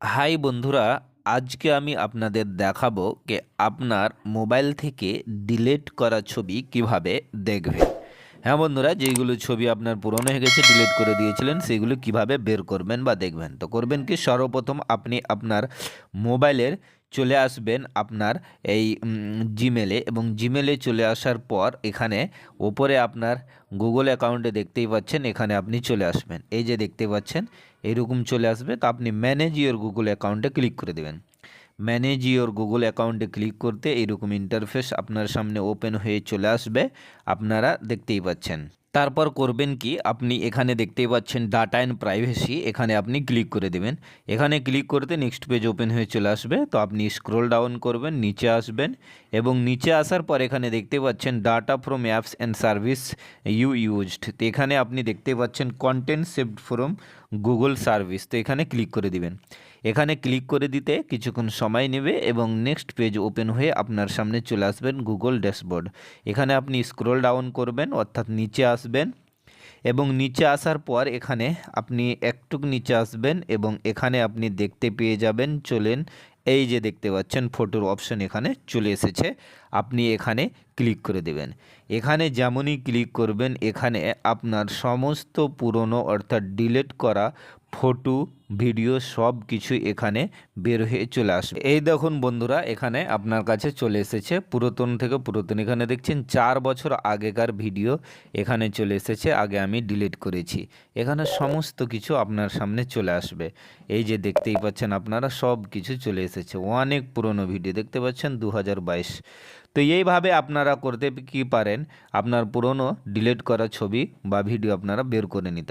High বন্ধুরা, আজকে আমি আপনাদের দেখাবো যে আপনার মোবাইল থেকে ডিলিট করা ছবি কীভাবে দেখবেন হ্যাঁ বন্ধুরা, যেইগুলো ছবি আপনার পুরনো হয়ে গেছে, ডিলিট করে দিয়েছিলেন, সেগুলো কীভাবে বের করবেন বা দেখবেন? তো করবেন কি, সর্বপ্রথম আপনি আপনার মোবাইলের চলে আসবেন আপনার এই জিমেলে এবং জিমেলে চলে আসার পর এখানে ওপরে আপনার গুগল অ্যাকাউন্টে দেখতেই পাচ্ছেন, এখানে আপনি চলে আসবেন। এই যে দেখতে পাচ্ছেন, এরকম চলে আসবে। তো আপনি ম্যানেজ ইওর গুগল অ্যাকাউন্টে ক্লিক করে দেবেন। ম্যানেজ ইওর গুগল অ্যাকাউন্টে ক্লিক করতে এরকম ইন্টারফেস আপনার সামনে ওপেন হয়ে চলে আসবে। আপনারা দেখতেই পাচ্ছেন। তারপর করবেন কি, আপনি এখানে দেখতেই পাচ্ছেন ডাটা অ্যান্ড প্রাইভেসি এখানে আপনি ক্লিক করে দেবেন। এখানে ক্লিক করতে নেক্সট পেজ ওপেন হয়ে চলে আসবে। তো আপনি স্ক্রোল ডাউন করবেন, নিচে আসবেন এবং নিচে আসার পর এখানে দেখতে পাচ্ছেন data from apps and service you used তো এখানে আপনি দেখতে পাচ্ছেন content saved from Google service তো এখানে ক্লিক করে দিবেন। এখানে ক্লিক করে দিতে কিছুক্ষণ সময় নেবে এবং নেক্সট পেজ ওপেন হয়ে আপনার সামনে চলে আসবেন গুগল ড্যাশবোর্ড। এখানে আপনি স্ক্রোল ডাউন করবেন, অর্থাৎ নিচে আসবেন এবং নিচে আসার পর এখানে আপনি একটুক নিচে আসবেন এবং এখানে আপনি দেখতে পেয়ে যাবেন, চলেন এই যে দেখতে পাচ্ছেন ফটোর অপশন এখানে চলে এসেছে, আপনি এখানে ক্লিক করে দেবেন। এখানে যেমনই ক্লিক করবেন, এখানে আপনার সমস্ত পুরনো অর্থাৎ ডিলিট করা ফটো, ভিডিও সব কিছু এখানে বের হয়ে চলে আসবে। এই দেখুন বন্ধুরা, এখানে আপনার কাছে চলে এসেছে পুরাতন থেকে পুরাতন। এখানে দেখছেন চার বছর আগেকার ভিডিও এখানে চলে এসেছে, আগে আমি ডিলিট করেছি। এখানে সমস্ত কিছু আপনার সামনে চলে আসবে। এই যে দেখতেই পাচ্ছেন আপনারা, সব কিছু চলে এসেছে। অনেক পুরনো ভিডিও, দেখতে পাচ্ছেন দু হাজার বাইশ। তো এইভাবে আপনারা করতে কি পারেন, আপনার পুরনো ডিলিট করা ছবি বা ভিডিও আপনারা বের করে নিতে